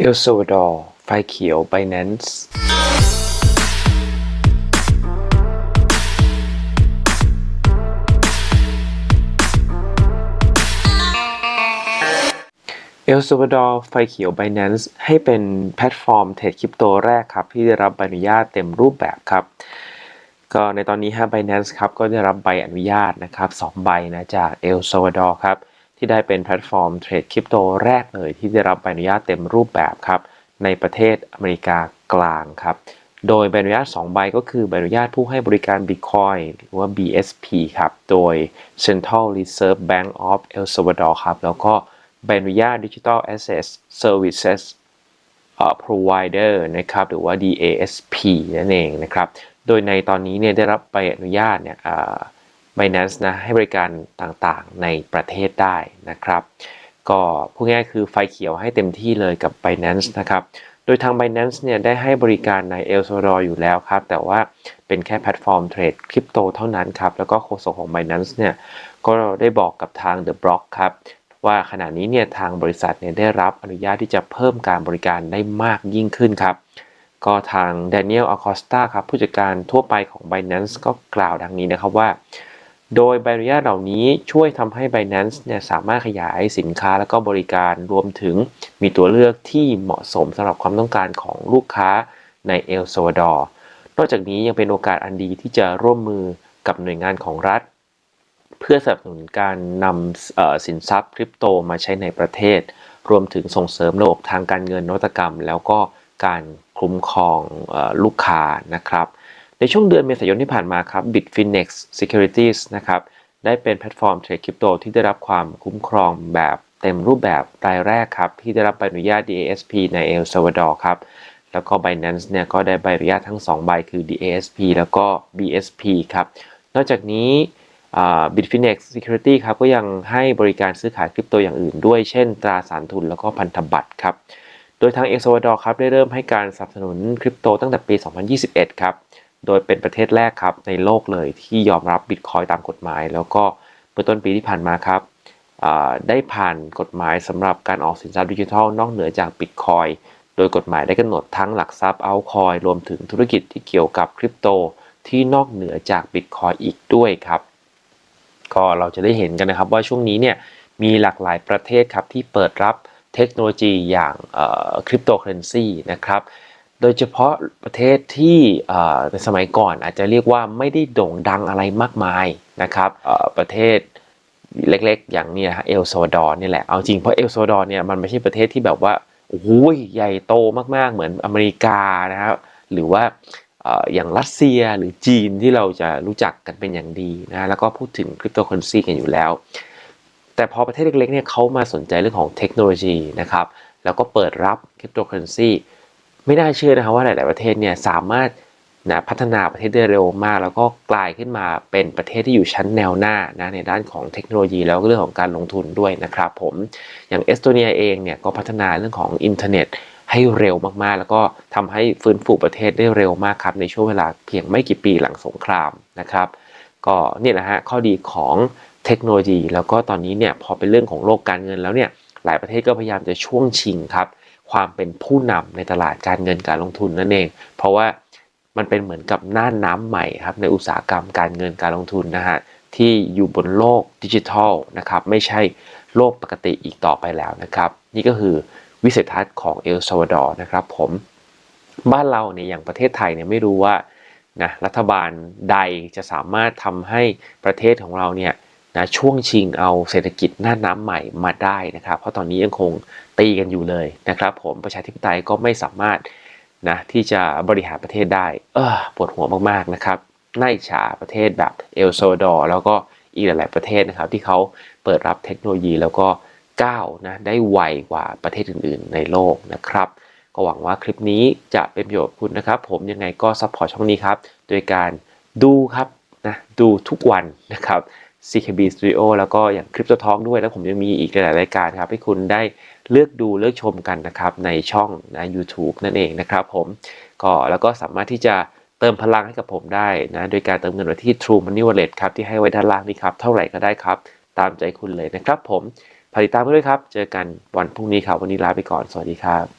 เอลซาวาดอร์ ไฟเขียว Binance เอลซาวาดอร์ไฟเขียว Binance ให้เป็นแพลตฟอร์มเทรดคริปโตแรกครับ ที่ได้รับใบอนุญาตเต็มรูปแบบครับ ก็ในตอนนี้ฮะ Binance ครับ ก็ได้รับใบอนุญาตนะครับ2ใบนะจากเอลซาวาดอร์ครับ ที่ได้เป็นแพลตฟอร์มเทรดคริปโตแรกเลยที่ได้รับใบอนุญาตเต็มรูปแบบครับในประเทศอเมริกากลางครับ โดยใบอนุญาต 2 ใบก็คือใบอนุญาตผู้ให้บริการ Bitcoin หรือว่า BSP ครับ โดย Central Reserve Bank of El Salvador ครับ แล้วก็ใบอนุญาต Digital Asset Services provider นะครับ หรือว่า DASP นั่นเองนะครับ โดยในตอนนี้เนี่ยได้รับใบอนุญาตเนี่ย Binance นะให้บริการต่างๆในประเทศได้นะครับ ก็พูดง่ายคือไฟเขียวให้เต็มที่เลยกับ Binance นะครับ โดยทาง Binance เนี่ยได้ให้บริการในเอลซอร์อยู่แล้วครับ แต่ว่าเป็นแค่แพลตฟอร์มเทรดคริปโตเท่านั้นครับ แล้วก็โฆษกของ Binance เนี่ยก็ได้บอกกับทาง The Block ครับว่าขณะนี้เนี่ยทางบริษัทเนี่ยได้รับอนุญาตที่จะเพิ่มการบริการได้มากยิ่งขึ้นครับ ก็ทาง Daniel Acosta ครับผู้จัดการทั่วไปของ Binance ก็กล่าวดังนี้นะครับว่า โดยใบอนุญาตเหล่านี้ช่วยทำให้ Binance เนี่ยสามารถขยายสินค้าและก็บริการรวมถึงมีตัวเลือกที่เหมาะสมสำหรับความต้องการของลูกค้าในเอลซาวาดอร์นอกจากนี้ยังเป็นโอกาสอันดีที่จะร่วมมือกับหน่วยงานของรัฐ เพื่อสนับสนุนการนำสินทรัพย์คริปโตมาใช้ในประเทศ รวมถึงส่งเสริมระบบทางการเงินนวัตกรรม แล้วก็การคุ้มครองอลูกค้านะครับ ในช่วงเดือนเมษายนที่ผ่านมาครับ Bitfinex Securities นะครับได้เป็นแพลตฟอร์มเทรดคริปโตที่ได้รับความคุ้มครองแบบเต็มรูปแบบรายแรกครับ ที่ได้รับใบอนุญาต DASP ในเอลซาวาดอร์ครับ แล้วก็ Binance เนี่ยก็ได้ใบอนุญาตทั้ง 2 ใบคือ DASP แล้วก็ BSP ครับ นอกจากนี้ Bitfinex Security ครับก็ยังให้บริการซื้อขายคริปโตอย่างอื่นด้วย เช่น ตราสารทุนแล้วก็พันธบัตรครับ โดยทางเอลซาวาดอร์ครับได้เริ่มให้การสนับสนุนคริปโตตั้งแต่ปี 2021 ครับ โดยเป็นประเทศแรกครับในโลกเลยที่ยอมรับบิตคอยตามกฎหมาย แล้วก็เมื่อต้นปีที่ผ่านมาครับได้ผ่านกฎหมายสำหรับการออกสินทรัพย์ดิจิทัลนอกเหนือจากบิตคอยโดยกฎหมายได้กำหนดทั้งหลักทรัพย์เอาคอยรวมถึงธุรกิจที่เกี่ยวกับคริปโตที่นอกเหนือจากบิตคอยอีกด้วยครับก็เราจะได้เห็นกันนะครับว่าช่วงนี้เนี่ยมีหลากหลายประเทศครับที่เปิดรับเทคโนโลยีอย่างคริปโตเคอเรนซีนะครับ โดยเฉพาะประเทศที่ในสมัยก่อนอาจจะเรียกว่าไม่ได้โด่งดังอะไรมากมายนะครับประเทศเล็กๆ อย่างเนี้เอลซาวดอร์นี่แหละ เอาจริงเพราะเอลซาวดอร์เนี่ยมันไม่ใช่ประเทศที่แบบว่าโอ้โหใหญ่โตมากๆเหมือนอเมริกานะครับหรือว่าเอ่ออย่างรัสเซียหรือจีนที่เราจะรู้จักกันเป็นอย่างดีนะแล้วก็พูดถึงคริปโตเคอเรนซีกันอยู่แล้ว แต่พอประเทศเล็กๆเนี่ยเขามาสนใจเรื่องของเทคโนโลยีนะครับแล้วก็เปิดรับคริปโตเคอเรนซี ไม่น่าเชื่อนะครับว่าหลาย ๆ ประเทศเนี่ยสามารถนะพัฒนาประเทศได้เร็วมาก แล้วก็กลายขึ้นมาเป็นประเทศที่อยู่ชั้นแนวหน้านะในด้านของเทคโนโลยีแล้วก็เรื่องของการลงทุนด้วยนะครับผมอย่างเอสโตเนียเองเนี่ยก็พัฒนาเรื่องของอินเทอร์เน็ตให้เร็วมากๆ แล้วก็ทำให้ฟื้นฟูประเทศได้เร็วมากครับ ในช่วงเวลาเพียงไม่กี่ปีหลังสงครามนะครับ ก็เนี่ยนะฮะข้อดีของเทคโนโลยี แล้วก็ตอนนี้เนี่ยพอเป็นเรื่องของโลกการเงินแล้วเนี่ย หลายประเทศก็พยายามจะช่วงชิงครับ ความเป็นผู้นำในตลาดการเงินการลงทุนนั่นเอง เพราะว่ามันเป็นเหมือนกับน่านน้ำใหม่ครับในอุตสาหกรรมการเงินการลงทุนนะฮะที่อยู่บนโลกดิจิทัลนะครับไม่ใช่โลกปกติอีกต่อไปแล้วนะครับ นี่ก็คือวิสัยทัศน์ของเอลซาวาดอร์นะครับผมบ้านเราเนี่ยอย่างประเทศไทยเนี่ยไม่รู้ว่านะรัฐบาลใดจะสามารถทำให้ประเทศของเราเนี่ย นะช่วงชิงเอาเศรษฐกิจหน้าน้ำใหม่มาได้นะครับ เพราะตอนนี้ยังคงตีกันอยู่เลยนะครับ ผมประชาธิปไตยก็ไม่สามารถนะที่จะบริหารประเทศได้ เออปวดหัวมากๆนะครับน่าอิจฉาประเทศแบบเอลซาวดอร์แล้วก็อีกหลายๆประเทศนะครับ ที่เขาเปิดรับเทคโนโลยีแล้วก็ก้าวนะได้ไวกว่าประเทศอื่นๆ ในโลกนะครับ ก็หวังว่าคลิปนี้จะเป็นประโยชน์กับคุณนะครับ ผมยังไงก็ซัพพอร์ตช่องนี้ครับ โดยการดูครับนะดูทุกวันนะครับ CKB Studio แล้วก็อย่าง Crypto Talk ด้วย แล้วผมยังมีอีกหลายรายการครับให้คุณได้เลือกดูเลือกชมกันนะครับในช่องนะ YouTube นั่นเองนะครับผมก็แล้วก็สามารถที่จะเติมพลังให้กับผมได้นะโดยการเติมเงินไว้ที่ True Money Wallet ครับที่ให้ไว้ด้านล่างนี้ครับเท่าไหร่ก็ได้ครับ ตามใจคุณเลยนะครับผมติดตามกันด้วยครับ เจอกันวันพรุ่งนี้ครับ วันนี้ลาไปก่อน สวัสดีครับ